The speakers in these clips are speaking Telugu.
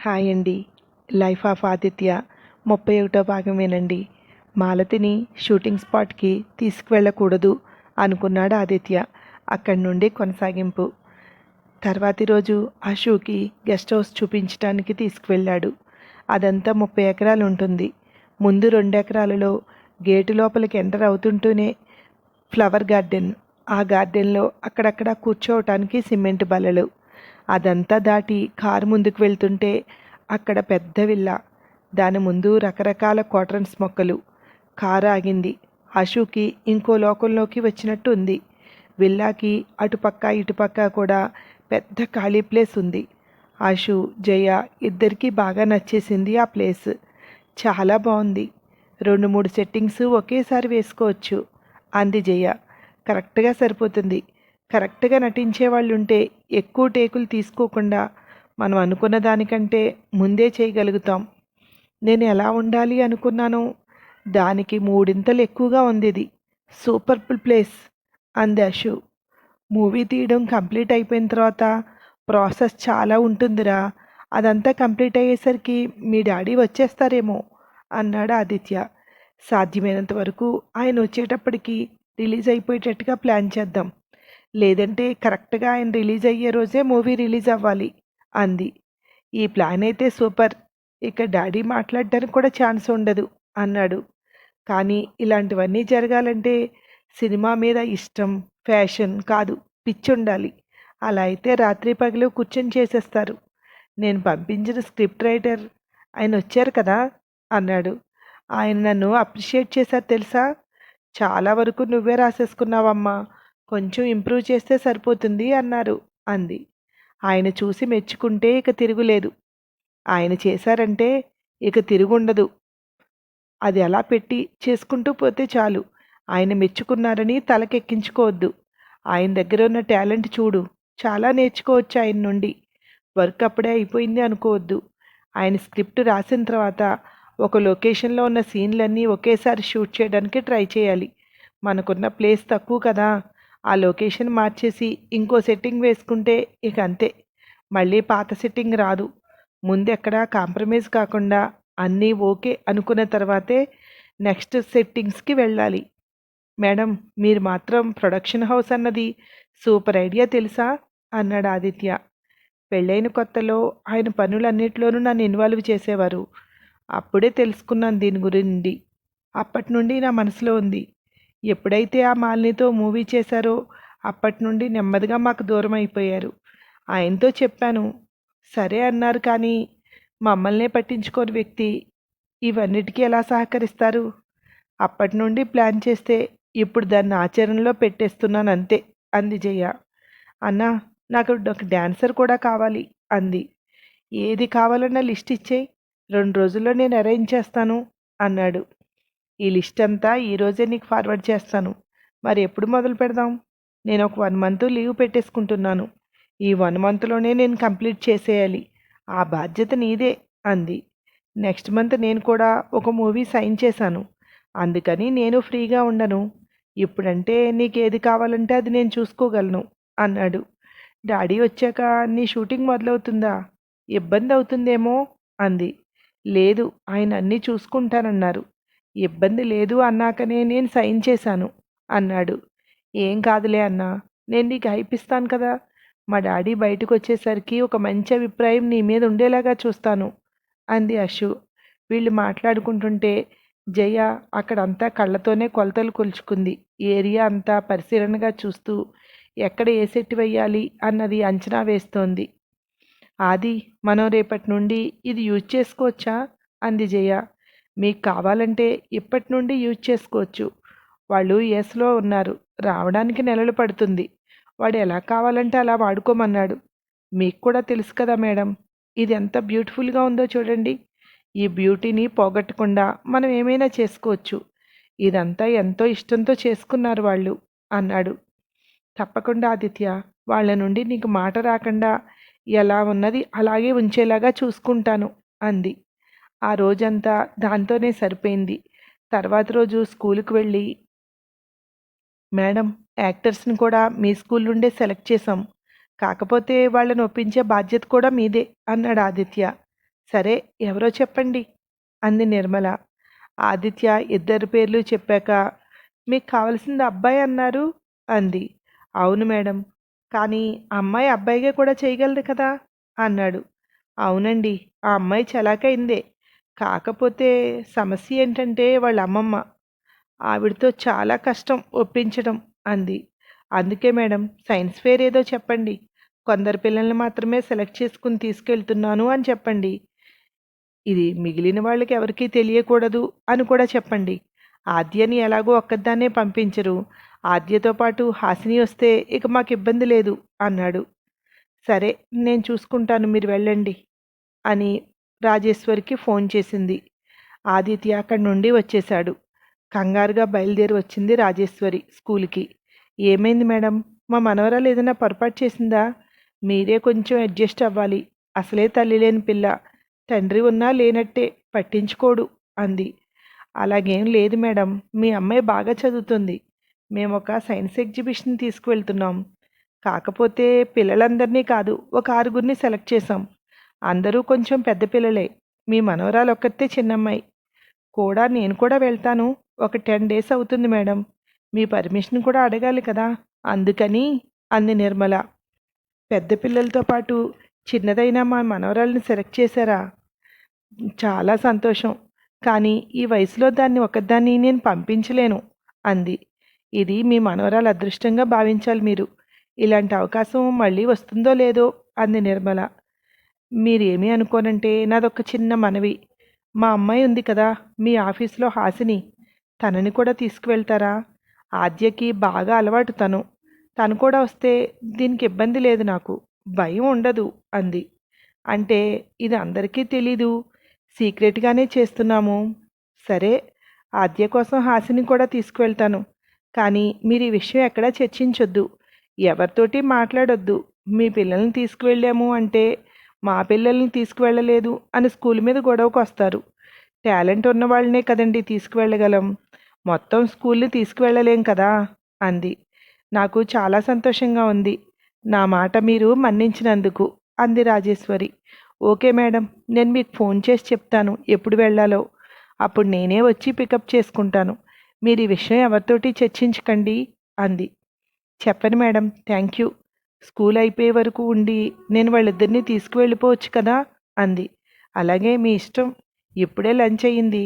హాయ్ అండి. లైఫ్ ఆఫ్ ఆదిత్య ముప్పై ఒకటో భాగం వినండి మాలతిని షూటింగ్ స్పాట్కి తీసుకువెళ్ళకూడదు అనుకున్నాడు ఆదిత్య. అక్కడి నుండి కొనసాగింపు. తర్వాతి రోజు ఆ షూకి గెస్ట్ హౌస్ చూపించడానికి తీసుకువెళ్ళాడు. అదంతా ముప్పై ఎకరాలు ఉంటుంది. ముందు రెండు ఎకరాలలో గేటు లోపలికి ఎంటర్ అవుతుంటూనే ఫ్లవర్ గార్డెన్. ఆ గార్డెన్లో అక్కడక్కడ కూర్చోవటానికి సిమెంట్ బల్లలు. అదంతా దాటి కారు ముందుకు వెళ్తుంటే అక్కడ పెద్ద విల్ల. దాని ముందు రకరకాల కాటన్స్ మొక్కలు. కారు ఆగింది. అశుకి ఇంకో లోకంలోకి వచ్చినట్టు ఉంది. విల్లాకి అటుపక్క ఇటుపక్క కూడా పెద్ద ఖాళీ ప్లేస్ ఉంది. ఆశు జయ ఇద్దరికీ బాగా నచ్చేసింది ఆ ప్లేస్. చాలా బాగుంది. రెండు మూడు సెట్టింగ్స్ ఒకేసారి వేసుకోవచ్చు అంది జయ. కరెక్ట్గా సరిపోతుంది. కరెక్ట్గా నటించే వాళ్ళు ఉంటే ఎక్కువ టేకులు తీసుకోకుండా మనం అనుకున్న దానికంటే ముందే చేయగలుగుతాం. నేను ఎలా ఉండాలి అనుకున్నాను దానికి మూడింతలు ఎక్కువగా ఉంది ఇది సూపర్ ప్లేస్ అంది అశు. మూవీ తీయడం కంప్లీట్ అయిపోయిన తర్వాత ప్రాసెస్ చాలా ఉంటుందిరా. అదంతా కంప్లీట్ అయ్యేసరికి మీ డాడీ వచ్చేస్తారేమో అన్నాడు ఆదిత్య. సాధ్యమైనంత వరకు ఆయన వచ్చేటప్పటికి రిలీజ్ అయిపోయేటట్టుగా ప్లాన్ చేద్దాం. లేదంటే కరెక్ట్గా ఆయన రిలీజ్ అయ్యే రోజే మూవీ రిలీజ్ అవ్వాలి అంది. ఈ ప్లాన్ అయితే సూపర్. ఇక డాడీ మాట్లాడడానికి కూడా ఛాన్స్ ఉండదు అన్నాడు. కానీ ఇలాంటివన్నీ జరగాలంటే సినిమా మీద ఇష్టం ఫ్యాషన్ కాదు పిచ్చి ఉండాలి అలా అయితే రాత్రి పగలు కూర్చొని చేసేస్తారు. నేను పంపించిన స్క్రిప్ట్ రైటర్ ఆయన వచ్చారు కదా అన్నాడు. ఆయన నన్ను అప్రిషియేట్ చేశారు తెలుసా? చాలా వరకు నువ్వే రాసేసుకున్నావమ్మా. కొంచెం ఇంప్రూవ్ చేస్తే సరిపోతుంది అన్నారు అంది. ఆయన చూసి మెచ్చుకుంటే ఇక తిరుగులేదు. ఆయన చేశారంటే ఇక తిరుగుండదు. అది అలా పెట్టి చేసుకుంటూ పోతే చాలు. ఆయన మెచ్చుకున్నారని తలకెక్కించుకోవద్దు. ఆయన దగ్గర ఉన్న టాలెంట్ చూడు. చాలా నేర్చుకోవచ్చు ఆయన నుండి. వర్క్ అప్పుడే అయిపోయింది అనుకోవద్దు. ఆయన స్క్రిప్ట్ రాసిన తర్వాత ఒక లొకేషన్లో ఉన్న సీన్లన్నీ ఒకేసారి షూట్ చేయడానికి ట్రై చేయాలి. మనకున్న ప్లేస్ తక్కువ కదా. ఆ లొకేషన్ మార్చేసి ఇంకో సెట్టింగ్ వేసుకుంటే ఇక అంతే. మళ్ళీ పాత సెట్టింగ్ రాదు. ముందెక్కడా కాంప్రమైజ్ కాకుండా అన్నీ ఓకే అనుకున్న తర్వాతే నెక్స్ట్ సెట్టింగ్స్కి వెళ్ళాలి. మేడం మీరు మాత్రం ప్రొడక్షన్ హౌస్ అన్నది సూపర్ ఐడియా తెలుసా? అన్నాడు ఆదిత్య. పెళ్ళైన కొత్తలో ఆయన పనులన్నిటిలోనూ నన్ను ఇన్వాల్వ్ చేసేవారు. అప్పుడే తెలుసుకున్నాను దీని గురించి. అప్పటి నుండి నా మనసులో ఉంది. ఎప్పుడైతే ఆ మాలినితో మూవీ చేశారో అప్పటి నుండి నెమ్మదిగా మాకు దూరం అయిపోయారు. ఆయనతో చెప్పాను సరే అన్నారు కానీ మమ్మల్నే పట్టించుకోని వ్యక్తి ఇవన్నిటికీ ఎలా సహకరిస్తారు? అప్పటి నుండి ప్లాన్ చేస్తే ఇప్పుడు దాన్ని ఆచరణలో పెట్టేస్తున్నాను అంతే అంది జయ. అన్నా నాకు ఒక డ్యాన్సర్ కూడా కావాలి అంది. ఏది కావాలన్నా లిస్ట్ ఇచ్చేయి రెండు రోజుల్లో నేను అరేంజ్ చేస్తాను అన్నాడు. ఈ లిస్ట్ అంతా ఈరోజే నీకు ఫార్వర్డ్ చేస్తాను. మరి ఎప్పుడు మొదలు పెడదాం? నేను ఒక వన్ మంత్ లీవ్ పెట్టేసుకుంటున్నాను. ఈ వన్ మంత్లోనే నేను కంప్లీట్ చేసేయాలి. ఆ బాధ్యత నీదే అంది. నెక్స్ట్ మంత్ నేను కూడా ఒక మూవీ సైన్ చేశాను. అందుకని నేను ఫ్రీగా ఉండను. ఇప్పుడంటే నీకు ఏది కావాలంటే అది నేను చూసుకోగలను అన్నాడు. డాడీ వచ్చాక నీ షూటింగ్ మొదలవుతుందా? ఇబ్బంది అవుతుందేమో అంది. లేదు ఆయన అన్నీ చూసుకుంటానన్నారు. ఇబ్బంది లేదు అన్నాకనే నేను సైన్ చేశాను అన్నాడు. ఏం కాదులే అన్నా నేను నీకు హైపిస్తాను కదా. మా డాడీ బయటకు వచ్చేసరికి ఒక మంచి అభిప్రాయం నీ మీద ఉండేలాగా చూస్తాను అంది అశు. వీళ్ళు మాట్లాడుకుంటుంటే జయ అక్కడంతా కళ్ళతోనే కొలతలు కొలుచుకుంది. ఏరియా అంతా పరిశీలనగా చూస్తూ ఎక్కడ ఏ సెట్ వేయాలి అన్నది అంచనా వేస్తోంది. ఆది మనం రేపటి నుండి ఇది యూజ్ చేసుకోవచ్చా? అంది జయ. మీకు కావాలంటే ఇప్పటి నుండి యూజ్ చేసుకోవచ్చు. వాళ్ళు ఎస్లో ఉన్నారు. రావడానికి నెలలు పడుతుంది. వాడు ఎలా కావాలంటే అలా వాడుకోమన్నాడు. మీకు కూడా తెలుసు కదా మేడం ఇది ఎంత బ్యూటిఫుల్గా ఉందో చూడండి. ఈ బ్యూటీని పోగొట్టకుండా మనం ఏమైనా చేసుకోవచ్చు. ఇదంతా ఎంతో ఇష్టంతో చేసుకున్నారు వాళ్ళు అన్నాడు. తప్పకుండా ఆదిత్య. వాళ్ళ నుండి నీకు మాట రాకుండా ఎలా ఉన్నది అలాగే ఉంచేలాగా చూసుకుంటాను అంది. ఆ రోజంతా దాంతోనే సరిపోయింది. తర్వాత రోజు స్కూల్కి వెళ్ళి మేడం యాక్టర్స్ని కూడా మీ స్కూల్ నుండే సెలెక్ట్ చేశాం. కాకపోతే వాళ్ళని ఒప్పించే బాధ్యత కూడా మీదే అన్నాడు ఆదిత్య. సరే ఎవరో చెప్పండి అంది నిర్మల. ఆదిత్య ఇద్దరి పేర్లు చెప్పాక మీకు కావలసింది అబ్బాయి అన్నారు అంది. అవును మేడం కానీ అమ్మాయి అబ్బాయిగా కూడా చేయగలదు కదా అన్నాడు. అవునండి ఆ అమ్మాయి చలాకైందే కాకపోతే సమస్య ఏంటంటే వాళ్ళ అమ్మమ్మ ఆవిడతో చాలా కష్టం ఒప్పించడం అంది. అందుకే మేడం సైన్స్ ఫేర్ ఏదో చెప్పండి. కొందరు పిల్లల్ని మాత్రమే సెలెక్ట్ చేసుకుని తీసుకెళ్తున్నాను అని చెప్పండి. ఇది మిగిలిన వాళ్ళకి ఎవరికీ తెలియకూడదు అని కూడా చెప్పండి. ఆద్యని ఎలాగో ఒక్కదాన్నే పంపించరు. ఆద్యతో పాటు హాసిని వస్తే ఇక మాకు ఇబ్బంది లేదు అన్నాడు. సరే నేను చూసుకుంటాను మీరు వెళ్ళండి అని రాజేశ్వరికి ఫోన్ చేసింది. ఆదిత్య అక్కడి నుండి వచ్చేశాడు. కంగారుగా బయలుదేరి వచ్చింది రాజేశ్వరి స్కూల్కి. ఏమైంది మేడం? మా మనవరాలు ఏదైనా పొరపాటు చేసిందా? మీరే కొంచెం అడ్జస్ట్ అవ్వాలి. అసలే తల్లి లేని పిల్ల. తండ్రి ఉన్నా లేనట్టే పట్టించుకోడు అంది. అలాగేం లేదు మేడం. మీ అమ్మాయి బాగా చదువుతుంది. మేము ఒక సైన్స్ ఎగ్జిబిషన్ తీసుకువెళ్తున్నాం. కాకపోతే పిల్లలందరినీ కాదు ఒక ఆరుగురిని సెలెక్ట్ చేశాం. అందరూ కొంచెం పెద్ద పిల్లలే. మీ మనవరాలు ఒక్కతే చిన్నమ్మాయి. కూడా నేను కూడా వెళ్తాను. ఒక టెన్ డేస్ అవుతుంది మేడం. మీ పర్మిషన్ కూడా అడగాలి కదా. అందుకని అంది నిర్మల. పెద్ద పిల్లలతో పాటు చిన్నదైన మా మనవరాలను సెలెక్ట్ చేశారా? చాలా సంతోషం. కానీ ఈ వయసులో దాన్ని ఒకదాన్ని నేను పంపించలేను అంది. ఇది మీ మనవరాలు అదృష్టంగా భావించాలి మీరు. ఇలాంటి అవకాశం మళ్ళీ వస్తుందో లేదో అంది నిర్మల. మీరేమీ అనుకోనంటే నాదొక చిన్న మనవి. మా అమ్మాయి ఉంది కదా మీ ఆఫీస్లో హాసిని. తనని కూడా తీసుకువెళ్తారా? ఆద్యకి బాగా అలవాటు తను. తను కూడా వస్తే దీనికి ఇబ్బంది లేదు నాకు. భయం ఉండదు అంది. అంటే ఇది అందరికీ తెలీదు. సీక్రెట్గానే చేస్తున్నాము. సరే ఆద్య కోసం హాసిని కూడా తీసుకువెళ్తాను. కానీ మీరు ఈ విషయం ఎక్కడా చర్చించొద్దు. ఎవరితోటి మాట్లాడొద్దు. మీ పిల్లల్ని తీసుకువెళ్ళాము అంటే మా పిల్లల్ని తీసుకువెళ్ళలేదు అని స్కూల్ మీద గొడవకు వస్తారు టాలెంట్ ఉన్న వాళ్ళనే కదండి తీసుకువెళ్ళగలం. మొత్తం స్కూల్ని తీసుకువెళ్ళలేం కదా? అంది. నాకు చాలా సంతోషంగా ఉంది. నా మాట మీరు మన్నించినందుకు అంది రాజేశ్వరి. ఓకే మేడం నేను మీకు ఫోన్ చేసి చెప్తాను ఎప్పుడు వెళ్ళాలో. అప్పుడు నేనే వచ్చి పికప్ చేసుకుంటాను. మీరు ఈ విషయం ఎవరితోటి చర్చించకండి అంది. చెప్పను మేడం థ్యాంక్ యూ. స్కూల్ అయిపోయే వరకు ఉండి నేను వాళ్ళిద్దరినీ తీసుకువెళ్ళిపోవచ్చు కదా అంది. అలాగే మీ ఇష్టం. ఇప్పుడే లంచ్ అయ్యింది.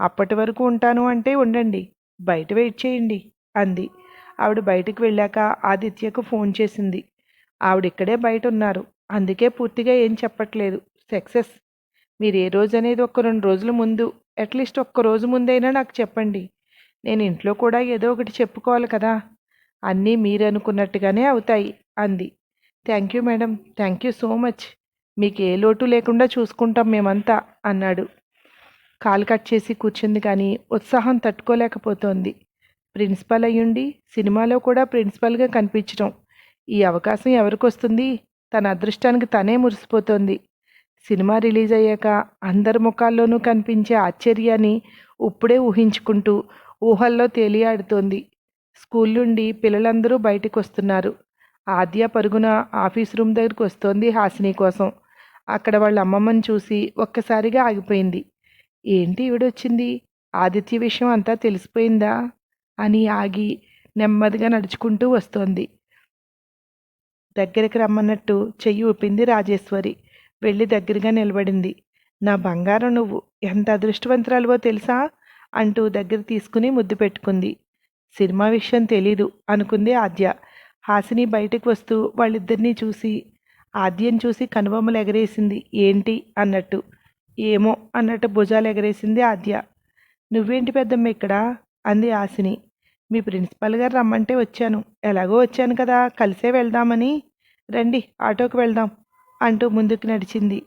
అప్పటి వరకు ఉంటాను అంటే ఉండండి. బయట వెయిట్ చేయండి అంది. ఆవిడ బయటికి వెళ్ళాక ఆదిత్యకు ఫోన్ చేసింది. ఆవిడ ఇక్కడే బయట ఉన్నారు అందుకే పూర్తిగా ఏం చెప్పట్లేదు. సక్సెస్. మీరు ఏ రోజు అనేది ఒక రెండు రోజుల ముందు అట్లీస్ట్ ఒక్క రోజు ముందైనా నాకు చెప్పండి. నేను ఇంట్లో కూడా ఏదో ఒకటి చెప్పుకోవాలి కదా. అన్నీ మీరు అనుకున్నట్టుగానే అవుతాయి. అంది. Thank you madam. Thank you so much. మీకు ఏ లోటు లేకుండా చూసుకుంటాం మేమంతా అన్నాడు. కాలు కట్ చేసి కూర్చుంది కానీ ఉత్సాహం తట్టుకోలేకపోతోంది. ప్రిన్సిపల్ అయ్యుండి సినిమాలో కూడా ప్రిన్సిపల్గా కనిపించడం ఈ అవకాశం ఎవరికి వస్తుంది తన అదృష్టానికి తనే మురిసిపోతోంది. సినిమా రిలీజ్ అయ్యాక అందరి ముఖాల్లోనూ కనిపించే ఆశ్చర్యాన్ని ఇప్పుడే ఊహించుకుంటూ ఊహల్లో తేలియాడుతోంది. స్కూల్ నుండి పిల్లలందరూ బయటకు వస్తున్నారు ఆద్య పరుగున ఆఫీస్ రూమ్ దగ్గరికి వస్తోంది హాసిని కోసం. అక్కడ వాళ్ళ అమ్మమ్మని చూసి ఒక్కసారిగా ఆగిపోయింది. ఏంటి ఈవిడొచ్చింది? ఆదిత్య విషయం అంతా తెలిసిపోయిందా? అని ఆగి నెమ్మదిగా నడుచుకుంటూ వస్తోంది. దగ్గరికి రమ్మన్నట్టు చెయ్యి ఊపింది రాజేశ్వరి. వెళ్ళి దగ్గరగా నిలబడింది. నా బంగారం నువ్వు. ఎంత అదృష్టవంతురాలువో తెలుసా? అంటూ దగ్గర తీసుకుని ముద్దు పెట్టుకుంది. సినిమా విషయం తెలీదు అనుకుంది ఆద్య. హాసిని బయటకు వస్తూ వాళ్ళిద్దరినీ చూసి ఆద్యం చూసి కనుబొమ్మలు ఎగరేసింది ఏంటి? అన్నట్టు. ఏమో అన్నట్టు భుజాలు ఎగరేసింది ఆద్య. నువ్వేంటి పెద్దమ్మ ఇక్కడ? అంది ఆశిని మీ ప్రిన్సిపల్ గారు రమ్మంటే వచ్చాను. ఎలాగో వచ్చాను కదా కలిసే వెళ్దామని. రండి ఆటోకి వెళ్దాం అంటూ ముందుకు నడిచింది.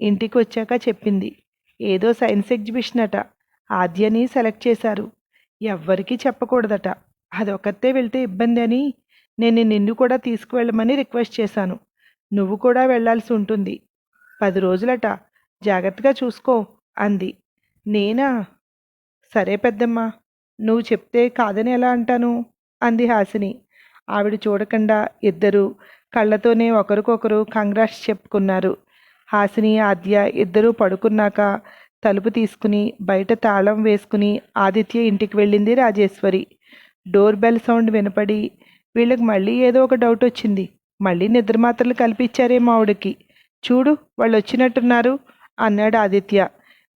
ఇంటికి వచ్చాక చెప్పింది. ఏదో సైన్స్ ఎగ్జిబిషన్ అట. ఆద్యని సెలెక్ట్ చేశారు. ఎవ్వరికీ చెప్పకూడదట. అదొక్కతే వెళ్తే ఇబ్బంది అని నేను నిన్ను కూడా తీసుకువెళ్ళమని రిక్వెస్ట్ చేశాను. నువ్వు కూడా వెళ్ళాల్సి ఉంటుంది. పది రోజులట జాగ్రత్తగా చూసుకో అంది. నేనా? సరే పెద్దమ్మా నువ్వు చెప్తే కాదని ఎలా అంటాను? అంది హాసిని. ఆవిడ చూడకుండా ఇద్దరు కళ్ళతోనే ఒకరికొకరు కంగ్రాట్స్ చెప్పుకున్నారు. హాసిని ఆద్య ఇద్దరూ పడుకున్నాక తలుపు తీసుకుని బయట తాళం వేసుకుని ఆదిత్య ఇంటికి వెళ్ళింది రాజేశ్వరి. డోర్ బెల్ సౌండ్ వినపడి వీళ్ళకి మళ్ళీ ఏదో ఒక డౌట్ వచ్చింది. మళ్ళీ నిద్ర మాత్రలు కల్పించారేమో ఆవిడకి. చూడు వాళ్ళు వచ్చినట్టున్నారు అన్నాడు ఆదిత్య.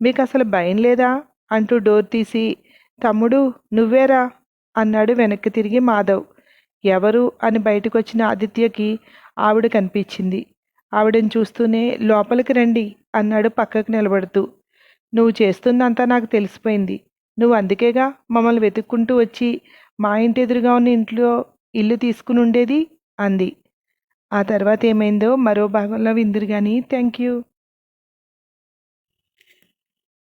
మీకు అసలు భయం లేదా? అంటూ డోర్ తీసి తమ్ముడు నువ్వేరా? అన్నాడు వెనక్కి తిరిగి మాధవ్. ఎవరు? అని బయటకు వచ్చిన ఆదిత్యకి ఆవిడ కనిపించింది. ఆవిడని చూస్తూనే లోపలికి రండి అన్నాడు పక్కకు నిలబడుతూ. నువ్వు చేస్తుందంతా నాకు తెలిసిపోయింది. నువ్వు అందుకేగా మమ్మల్ని వెతుక్కుంటూ వచ్చి మా ఇంటి ఎదురుగా ఉన్న ఇంట్లో ఇల్లు తీసుకుని ఉండేది అంది. ఆ తర్వాత ఏమైందో మరో భాగంలో విందురు కానీ థ్యాంక్ యూ.